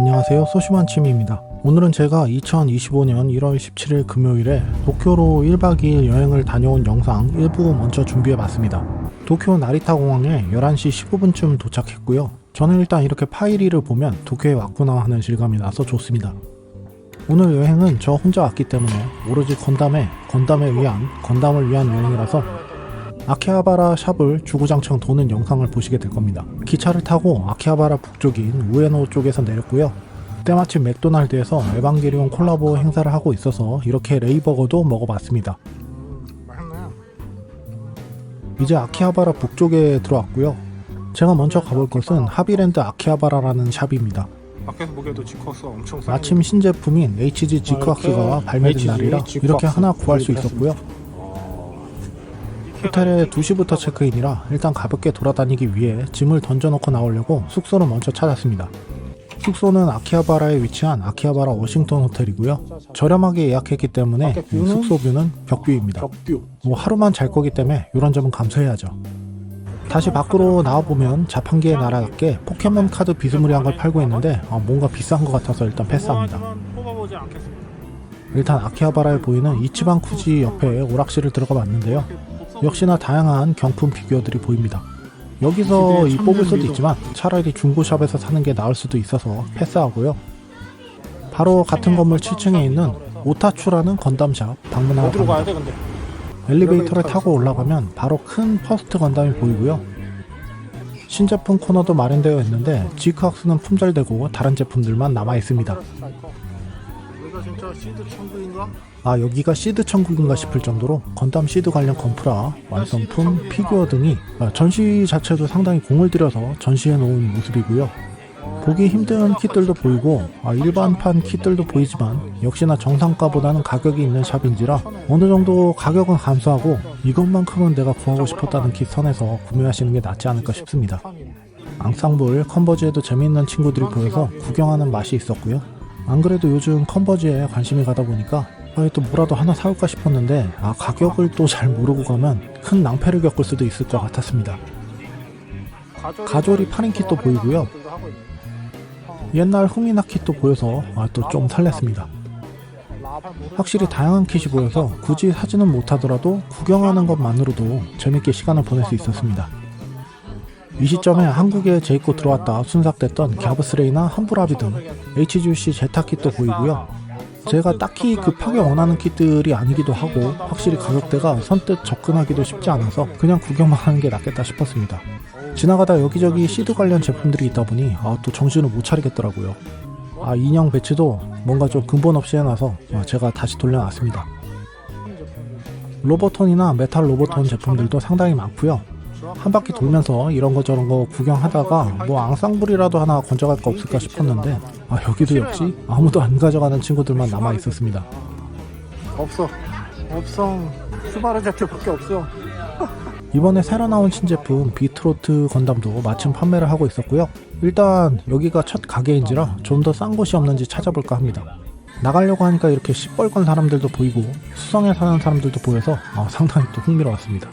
안녕하세요. 소심한 취미입니다. 오늘은 제가 2025년 1월 17일 금요일에 도쿄로 1박 2일 여행을 다녀온 영상 일부 먼저 준비해 봤습니다. 도쿄 나리타 공항에 11시 15분쯤 도착했고요. 저는 일단 이렇게 파이리를 보면 도쿄에 왔구나 하는 실감이 나서 좋습니다. 오늘 여행은 저 혼자 왔기 때문에 오로지 건담에 건담에 의한 건담을 위한 여행이라서 아키하바라 샵을 주구장창 도는 영상을 보시게 될 겁니다. 기차를 타고 아키하바라 북쪽인 우에노 쪽에서 내렸고요. 때마침 맥도날드에서 에반게리온 콜라보 행사를 하고 있어서 이렇게 레이버거도 먹어봤습니다. 이제 아키하바라 북쪽에 들어왔고요. 제가 먼저 가볼 곳은 하비랜드 아키하바라라는 샵입니다. 밖에서 보기에도 지커스가 엄청 싸. 마침 신제품인 HG 지크학스가 이렇게 발매된 날이라 이렇게 하나 구할 수 있었고요. 호텔에 2시부터 체크인이라 일단 가볍게 돌아다니기 위해 짐을 던져놓고 나오려고 숙소를 먼저 찾았습니다. 숙소는 아키하바라에 위치한 아키하바라 워싱턴 호텔이고요. 저렴하게 예약했기 때문에? 숙소 뷰는 벽뷰입니다. 벽뷰. 뭐 하루만 잘 거기 때문에 이런 점은 감수해야죠. 다시 밖으로 나와보면 자판기의 나라답게 포켓몬 카드 비스무리한 걸 팔고 있는데 아, 뭔가 비싼 것 같아서 일단 패스합니다. 일단 아키하바라에 보이는 이치방 쿠지 옆에 오락실을 들어가 봤는데요. 역시나 다양한 경품 피규어들이 보입니다. 여기서 이 뽑을 수도 있지만 차라리 중고샵에서 사는 게 나을 수도 있어서 패스하고요. 바로 같은 건물 7층에 있는 오타추라는 건담샵 방문하고 어디로. 가야 돼 근데? 엘리베이터를 타고 올라가면 바로 큰 퍼스트 건담이 보이고요. 신제품 코너도 마련되어 있는데 지크학스는 품절되고 다른 제품들만 남아 있습니다. 여기가 진짜 시드 천국인가? 아 여기가 시드 천국인가 싶을 정도로 건담 시드 관련 건프라, 완성품, 피규어 등이 아, 전시 자체도 상당히 공을 들여서 전시해 놓은 모습이고요. 보기 힘든 킷들도 보이고 아, 일반판 킷들도 보이지만 역시나 정상가보다는 가격이 있는 샵인지라 어느 정도 가격은 감수하고 이것만큼은 내가 구하고 싶었다는 킷 선에서 구매하시는 게 낫지 않을까 싶습니다. 앙상블, 컨버지에도 재미있는 친구들이 보여서 구경하는 맛이 있었고요. 안 그래도 요즘 컨버지에 관심이 가다 보니까 아, 또 뭐라도 하나 사올까 싶었는데 아, 가격을 또 잘 모르고 가면 큰 낭패를 겪을 수도 있을 것 같았습니다. 가조리 kit도 보이고요. 옛날 후미나 kit도 보여서 아, 또 좀 설렜습니다. 확실히 다양한 kit이 보여서 굳이 사지는 못하더라도 구경하는 것만으로도 재밌게 시간을 보낼 수 있었습니다. 이 시점에 한국에 재입고 들어왔다 순삭됐던 갸브스레이나 함부라비 등 HGC 제타 kit도 보이고요. 제가 딱히 급하게 원하는 kit들이 아니기도 하고 확실히 가격대가 선뜻 접근하기도 쉽지 않아서 그냥 구경만 하는 게 낫겠다 싶었습니다. 지나가다 여기저기 시드 관련 제품들이 있다 보니 아, 또 정신을 못 차리겠더라고요. 아 인형 배치도 뭔가 좀 근본 없이 해놔서 아, 제가 다시 돌려놨습니다. 로보톤이나 메탈 로보톤 제품들도 상당히 많고요. 한 바퀴 돌면서 이런 거 저런 거 구경하다가 뭐 앙상블이라도 하나 건져갈 거 없을까 싶었는데 아 여기도 역시 아무도 안 가져가는 친구들만 남아 있었습니다. 없어. 없어. 스바르 제트밖에 없어. 이번에 새로 나온 신제품 비트로트 건담도 마침 판매를 하고 있었고요. 일단 여기가 첫 가게인지라 좀 더 싼 곳이 없는지 찾아볼까 합니다. 나가려고 하니까 이렇게 시뻘건 사람들도 보이고 수성에 사는 사람들도 보여서 아, 상당히 또 흥미로웠습니다.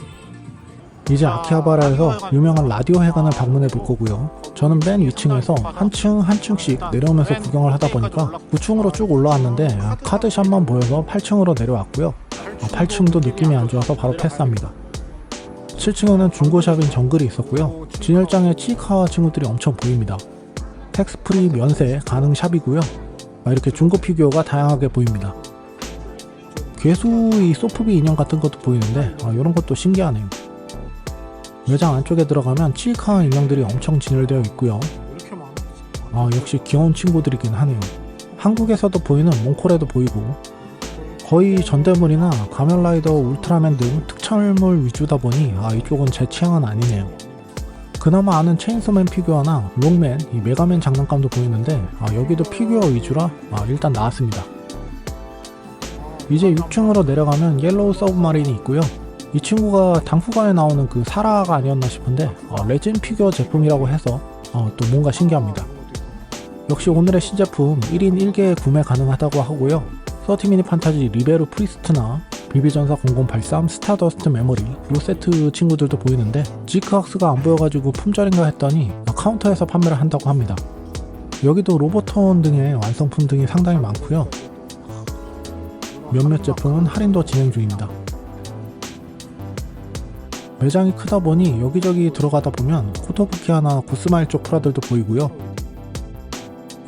이제 아키하바라에서 유명한 라디오 회관을 방문해 볼 거고요. 저는 맨 위층에서 한층 한 층씩 내려오면서 구경을 하다 보니까 9층으로 쭉 올라왔는데 아, 카드샵만 보여서 8층으로 내려왔고요. 아, 8층도 느낌이 안 좋아서 바로 패스합니다. 7층에는 중고샵인 정글이 있었고요. 진열장에 치카 친구들이 엄청 보입니다. 텍스프리 면세 가능 샵이고요. 아, 이렇게 중고 피규어가 다양하게 보입니다. 괴수의 소프비 인형 같은 것도 보이는데 아, 이런 것도 신기하네요. 매장 안쪽에 들어가면 치카 인형들이 엄청 진열되어 있고요. 아 역시 귀여운 친구들이긴 하네요. 한국에서도 보이는 몽콜에도 보이고 거의 전대물이나 가면라이더 울트라맨 등 특촬물 위주다 보니 아 이쪽은 제 취향은 아니네요. 그나마 아는 체인소맨 피규어나 롱맨, 이 메가맨 장난감도 보이는데 아 여기도 피규어 위주라 아 일단 나왔습니다. 이제 6층으로 내려가면 옐로우 서브마린이 있고요. 이 친구가 당후가에 나오는 그 사라가 아니었나 싶은데 어, 레진 피규어 제품이라고 해서 어, 또 뭔가 신기합니다. 역시 오늘의 신제품 1인 1개 구매 가능하다고 하고요. 30미니 판타지 리베르 프리스트나 비비전사 0083 스타더스트 메모리 요 세트 친구들도 보이는데 지크학스가 안 보여가지고 품절인가 했더니 카운터에서 판매를 한다고 합니다. 여기도 로보톤 등의 완성품 등이 상당히 많고요. 몇몇 제품은 할인도 진행 중입니다. 매장이 크다 보니 여기저기 들어가다 보면 코토부키아나 구스마일 쪽 프라들도 보이고요.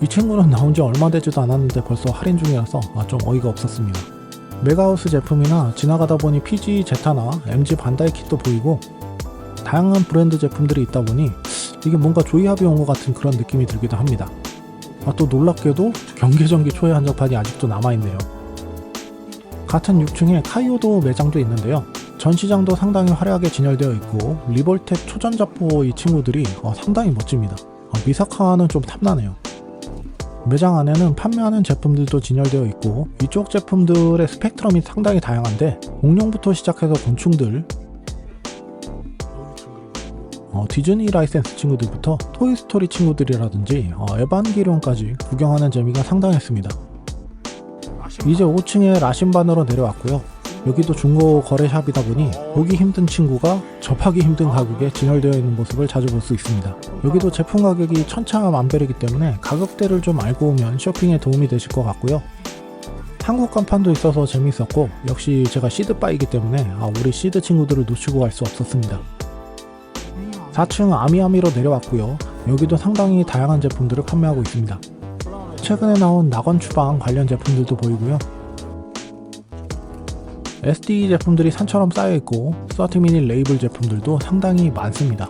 이 친구는 나온 지 얼마 되지도 않았는데 벌써 할인 중이라서 아, 좀 어이가 없었습니다. 메가하우스 제품이나 지나가다 보니 PG 제타나 MG 반다이 kit도 보이고 다양한 브랜드 제품들이 있다 보니 이게 뭔가 조이합이 온 것 같은 그런 느낌이 들기도 합니다. 아, 또 놀랍게도 경계전기 초회 한정판이 아직도 남아있네요. 같은 6층에 카이오도 매장도 있는데요. 전시장도 상당히 화려하게 진열되어 있고 리볼텍 초전자포 이 친구들이 어, 상당히 멋집니다. 어, 미사카는 좀 탐나네요. 매장 안에는 판매하는 제품들도 진열되어 있고 이쪽 제품들의 스펙트럼이 상당히 다양한데 공룡부터 시작해서 곤충들 어, 디즈니 라이센스 친구들부터 토이스토리 친구들이라든지 어, 에반게리온까지 구경하는 재미가 상당했습니다. 이제 5층에 라신반으로 내려왔고요. 여기도 중고 거래샵이다 보니 보기 힘든 친구가 접하기 힘든 가격에 진열되어 있는 모습을 자주 볼 수 있습니다. 여기도 제품 가격이 천차만별이기 때문에 가격대를 좀 알고 오면 쇼핑에 도움이 되실 것 같고요. 한국 간판도 있어서 재밌었고 역시 제가 시드바이기 때문에 아, 우리 시드 친구들을 놓치고 갈 수 없었습니다. 4층 아미아미로 내려왔고요. 여기도 상당히 다양한 제품들을 판매하고 있습니다. 최근에 나온 낙원 추방 관련 제품들도 보이고요. SD 제품들이 산처럼 쌓여있고 서티미니 레이블 제품들도 상당히 많습니다.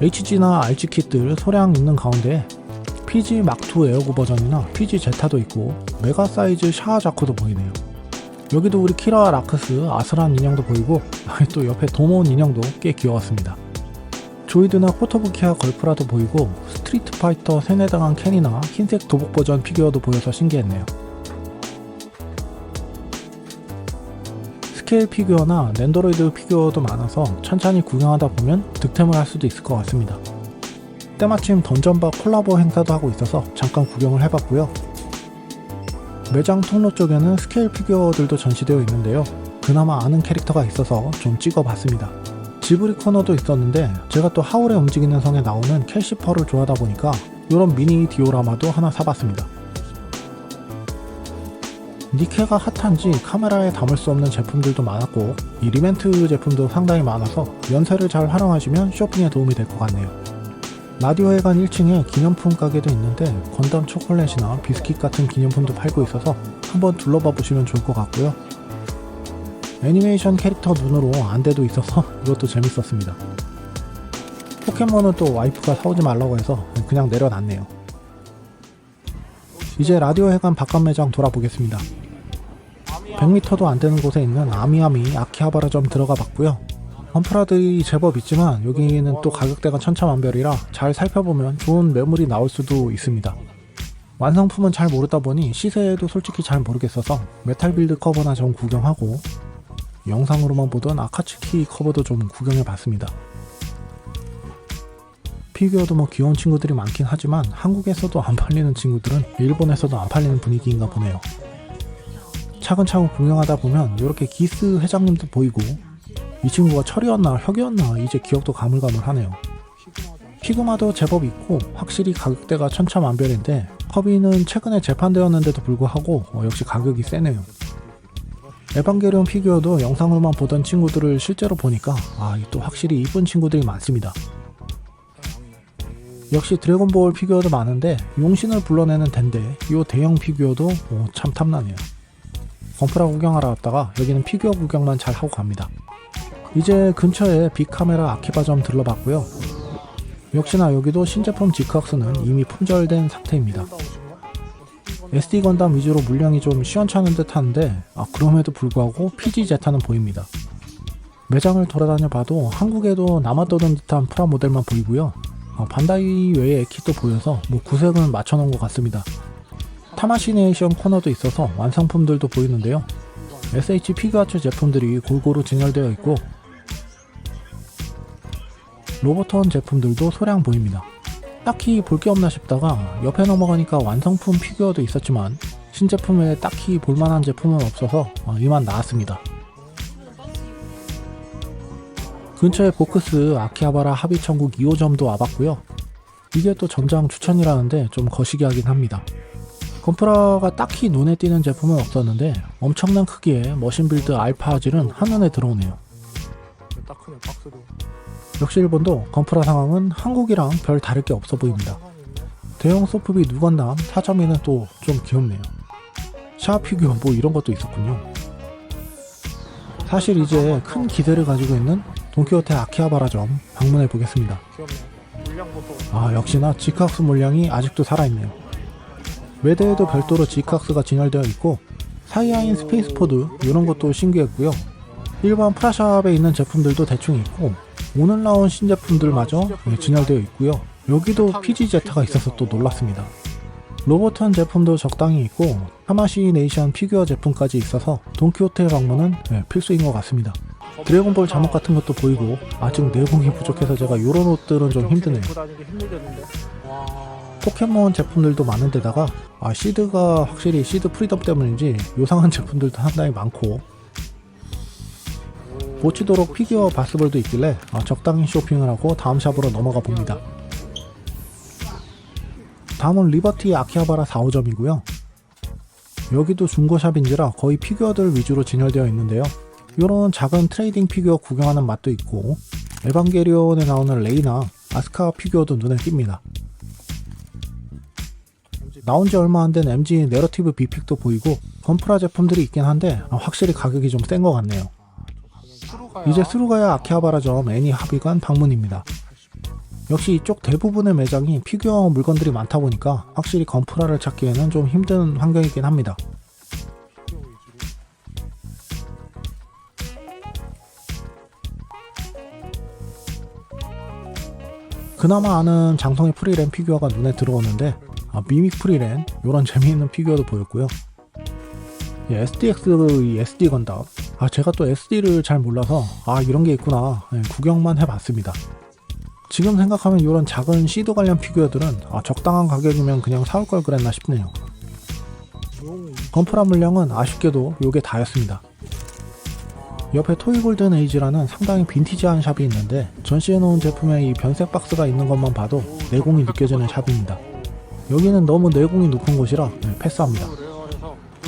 HG나 RG 킷들 소량 있는 가운데 PG 마크2 에어고 버전이나 PG 제타도 있고 메가 사이즈 샤워 자크도 보이네요. 여기도 우리 키라 라크스 아스란 인형도 보이고 또 옆에 도모온 인형도 꽤 귀여웠습니다. 조이드나 코토부키아 걸프라도 보이고 스트리트 파이터 세뇌당한 캔이나 흰색 도복 버전 피규어도 보여서 신기했네요. 스케일 피규어나 랜더로이드 피규어도 많아서 천천히 구경하다 보면 득템을 할 수도 있을 것 같습니다. 때마침 던전바 콜라보 행사도 하고 있어서 잠깐 구경을 해봤고요. 매장 통로 쪽에는 스케일 피규어들도 전시되어 있는데요. 그나마 아는 캐릭터가 있어서 좀 찍어봤습니다. 지브리 코너도 있었는데 제가 또 하울의 움직이는 성에 나오는 캘시퍼를 좋아하다 보니까 이런 미니 디오라마도 하나 사봤습니다. 니케가 핫한지 카메라에 담을 수 없는 제품들도 많았고 이 리멘트 제품도 상당히 많아서 연세를 잘 활용하시면 쇼핑에 도움이 될 것 같네요. 라디오 회관 1층에 기념품 가게도 있는데 건담 초콜릿이나 비스킷 같은 기념품도 팔고 있어서 한번 둘러봐 보시면 좋을 것 같고요. 애니메이션 캐릭터 눈으로 안대도 있어서 이것도 재밌었습니다. 포켓몬은 또 와이프가 사오지 말라고 해서 그냥 내려놨네요. 이제 라디오 회관 바깥 매장 돌아보겠습니다. 100m도 안 되는 곳에 있는 아미아미 아키하바라 점 들어가 봤고요. 험프라들이 제법 있지만 여기는 또 가격대가 천차만별이라 잘 살펴보면 좋은 매물이 나올 수도 있습니다. 완성품은 잘 모르다 보니 시세에도 솔직히 잘 모르겠어서 메탈 빌드 커버나 좀 구경하고 영상으로만 보던 아카츠키 커버도 좀 구경해 봤습니다. 피규어도 뭐 귀여운 친구들이 많긴 하지만 한국에서도 안 팔리는 친구들은 일본에서도 안 팔리는 분위기인가 보네요. 차근차근 구경하다 보면 이렇게 기스 회장님도 보이고 이 친구가 철이었나 혁이었나 이제 기억도 가물가물하네요. 피그마도 제법 있고 확실히 가격대가 천차만별인데 허비는 최근에 재판되었는데도 불구하고 어, 역시 가격이 세네요. 에반게리온 피규어도 영상으로만 보던 친구들을 실제로 보니까 아, 또 확실히 이쁜 친구들이 많습니다. 역시 드래곤볼 피규어도 많은데 용신을 불러내는 덴데 이 대형 피규어도 어, 참 탐나네요. 건프라 구경하러 왔다가 여기는 피규어 구경만 잘 하고 갑니다. 이제 근처에 빅카메라 아키바점 들러봤고요. 역시나 여기도 신제품 지크학스는 이미 품절된 상태입니다. SD 건담 위주로 물량이 좀 시원찮은 듯 하는데 아, 그럼에도 불구하고 PG 제타는 보입니다. 매장을 돌아다녀 봐도 한국에도 남아도는 듯한 프라 모델만 보이고요. 어, 반다이 외에 킷도 보여서 뭐 구색은 맞춰놓은 것 같습니다. 타마시네이션 코너도 있어서 완성품들도 보이는데요. SH 피규어츠 제품들이 골고루 진열되어 있고 로보톤 제품들도 소량 보입니다. 딱히 볼 게 없나 싶다가 옆에 넘어가니까 완성품 피규어도 있었지만 신제품에 딱히 볼만한 제품은 없어서 어, 이만 나왔습니다. 근처에 보크스 아키하바라 합의천국 2호점도 와봤고요. 이게 또 전장 추천이라는데 좀 거시기하긴 합니다. 건프라가 딱히 눈에 띄는 제품은 없었는데 엄청난 크기의 머신빌드 알파 화질은 한눈에 들어오네요. 딱 크네 박스도. 역시 일본도 건프라 상황은 한국이랑 별 다를 게 없어 보입니다. 대형 소프비 누건담 4.2는 또 좀 귀엽네요. 샤 피규어 뭐 이런 것도 있었군요. 사실 이제 큰 기대를 가지고 있는 돈키호테 아키하바라점 방문해 보겠습니다. 아 역시나 지크학스 물량이 아직도 살아있네요. 매대에도 별도로 지크학스가 진열되어 있고 사이아인 스페이스포드 이런 것도 신기했고요. 일반 프라샵에 있는 제품들도 대충 있고 오늘 나온 신제품들마저 네, 진열되어 있고요. 여기도 PG제타가 있어서 또 놀랐습니다. 로보턴 제품도 적당히 있고 하마시 네이션 피규어 제품까지 있어서 돈키호테 방문은 네, 필수인 것 같습니다. 드래곤볼 자막 같은 것도 보이고 아직 내공이 부족해서 제가 요런 옷들은 좀 힘드네요. 포켓몬 제품들도 많은데다가 아 시드가 확실히 시드 프리덤 때문인지 요상한 제품들도 상당히 많고 보치도록 피규어 바스볼도 있길래 아, 적당히 쇼핑을 하고 다음 샵으로 넘어가 봅니다. 다음은 리버티 아키하바라 4호점이고요. 여기도 중고샵인지라 거의 피규어들 위주로 진열되어 있는데요. 이런 작은 트레이딩 피규어 구경하는 맛도 있고 에반게리온에 나오는 레이나 아스카 피규어도 눈에 띕니다. 나온 지 얼마 안 된 MG 내러티브 비픽도 보이고 건프라 제품들이 있긴 한데 아, 확실히 가격이 좀 센 것 같네요. 이제 스루가야 아키하바라점 애니 합의관 방문입니다. 역시 이쪽 대부분의 매장이 피규어 물건들이 많다 보니까 확실히 건프라를 찾기에는 좀 힘든 환경이긴 합니다. 그나마 아는 장성의 프리랜 피규어가 눈에 들어오는데 아, 미믹 프리랜 이런 재미있는 피규어도 보였고요. 이 SDX 이 SD 건담 아 제가 또 SD를 잘 몰라서 아 이런 게 있구나 예, 구경만 해봤습니다. 지금 생각하면 이런 작은 시드 관련 피규어들은 아, 적당한 가격이면 그냥 사올 걸 그랬나 싶네요. 용. 건프라 물량은 아쉽게도 요게 다였습니다. 옆에 토이 골든 에이지라는 상당히 빈티지한 샵이 있는데 전시해놓은 제품에 이 변색 박스가 있는 것만 봐도 내공이 느껴지는 샵입니다. 여기는 너무 내공이 높은 곳이라 네, 패스합니다.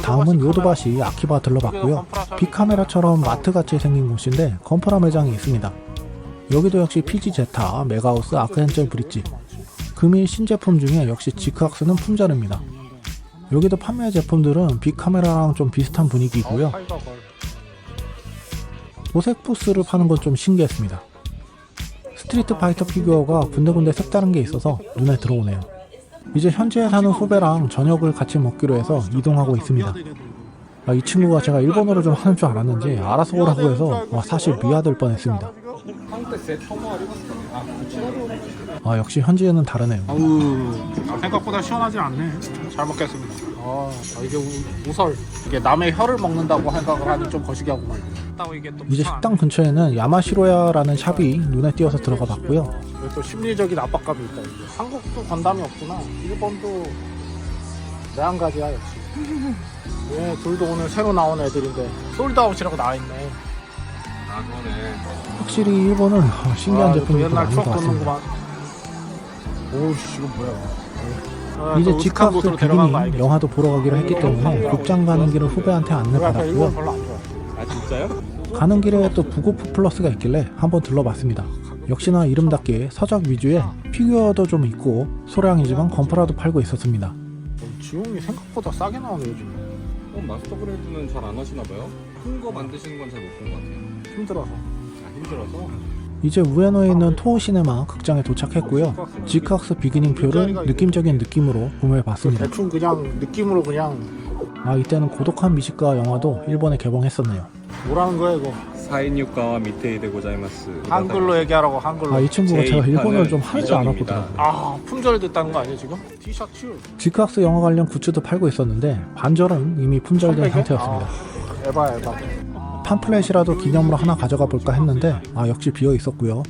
다음은 요도바시 아키바 들러봤고요. 빅카메라처럼 마트같이 생긴 곳인데 건프라 매장이 있습니다. 여기도 역시 PG 제타, 메가우스, 아크헨젤 브릿지 금일 신제품 중에 역시 지크학스는 품절입니다. 여기도 판매 제품들은 빅카메라랑 좀 비슷한 분위기고요. 보색 부스를 파는 건 좀 신기했습니다. 스트리트 파이터 피규어가 군데군데 색다른 게 있어서 눈에 들어오네요. 이제 현지에 사는 후배랑 저녁을 같이 먹기로 해서 이동하고 있습니다. 아, 이 친구가 제가 일본어를 좀 하는 줄 알았는지 알아서 오라고 해서 사실 미아될 뻔했습니다. 아 역시 현지에는 다르네요. 아우, 생각보다 시원하지 않네. 잘 먹겠습니다. 아, 아 이게 우, 설 이게 남의 혀를 먹는다고 생각을 하니 좀 거시기하구만. 이제 식당 근처에는 야마시로야라는 샵이 눈에 띄어서 들어가 봤고요. 또 심리적인 압박감이 있다. 이게. 한국도 건담이 없구나. 일본도 내한가지야 역시. 얘 둘도 오늘 새로 나온 애들인데 솔드아웃이라고 나와 있네. 아 그러네 확실히 일본은 어, 신기한 아, 또 제품이 더 옛날 많은 추억 같습니다. 돋는구만. 오우 씨 이건 뭐야? 아, 이제 곳으로 데려간 거 비기니 알겠지? 영화도 보러 가기로 했기 때문에 극장 가는 길을 후배한테 내가 일본 안내받았고요. 별로 안 좋아. 아 진짜요? 가는 길에 또 부고프 플러스가 있길래 한번 들러봤습니다. 역시나 이름답게 서적 위주의 피규어도 좀 있고 소량이지만 건프라도 팔고 있었습니다. 지용이 생각보다 싸게 나오네 요즘. 어, 마스터 그레이드는 잘 안 하시나 봐요? 큰 거 만드시는 건 잘 못 본 것 같아요 힘들어서. 아 힘들어서? 이제 우에노에 있는 토오 시네마 극장에 도착했고요. 지크학스 비기닝 표를 느낌적인 느낌으로 구매해봤습니다. 대충 그냥 느낌으로 그냥 아 이때는 고독한 미식가 영화도 일본에 개봉했었네요. 뭐라는 거야 이거? 사인육가와 미테이 데 고자이마스. 한글로 얘기하라고 한글로. 아 이 친구가 제가 일본어를 좀 하지 않았거든요. 아 품절됐다는 거 아니야 지금? 티셔츠. 디크학스 영화 관련 굿즈도 팔고 있었는데 반절은 이미 품절된 300개? 상태였습니다. 아, 에바 에바. 팜플렛이라도 기념으로 하나 가져가 볼까 했는데 아 역시 비어 있었고요.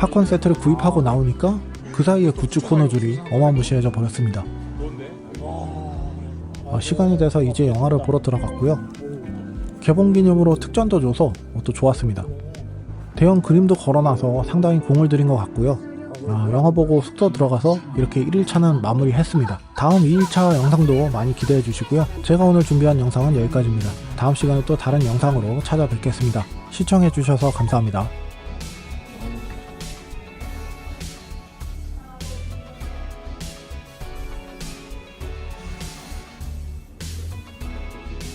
팝콘 세트를 구입하고 나오니까 그 사이에 굿즈 코너 줄이 어마무시해져 버렸습니다. 아, 시간이 돼서 이제 영화를 보러 들어갔고요. 개봉 기념으로 특전도 줘서 어, 또 좋았습니다. 대형 그림도 걸어놔서 상당히 공을 들인 것 같고요. 아, 영화 보고 숙소 들어가서 이렇게 1일차는 마무리했습니다. 다음 2일차 영상도 많이 기대해 주시고요. 제가 오늘 준비한 영상은 여기까지입니다. 다음 시간에 또 다른 영상으로 찾아뵙겠습니다. 시청해 주셔서 감사합니다.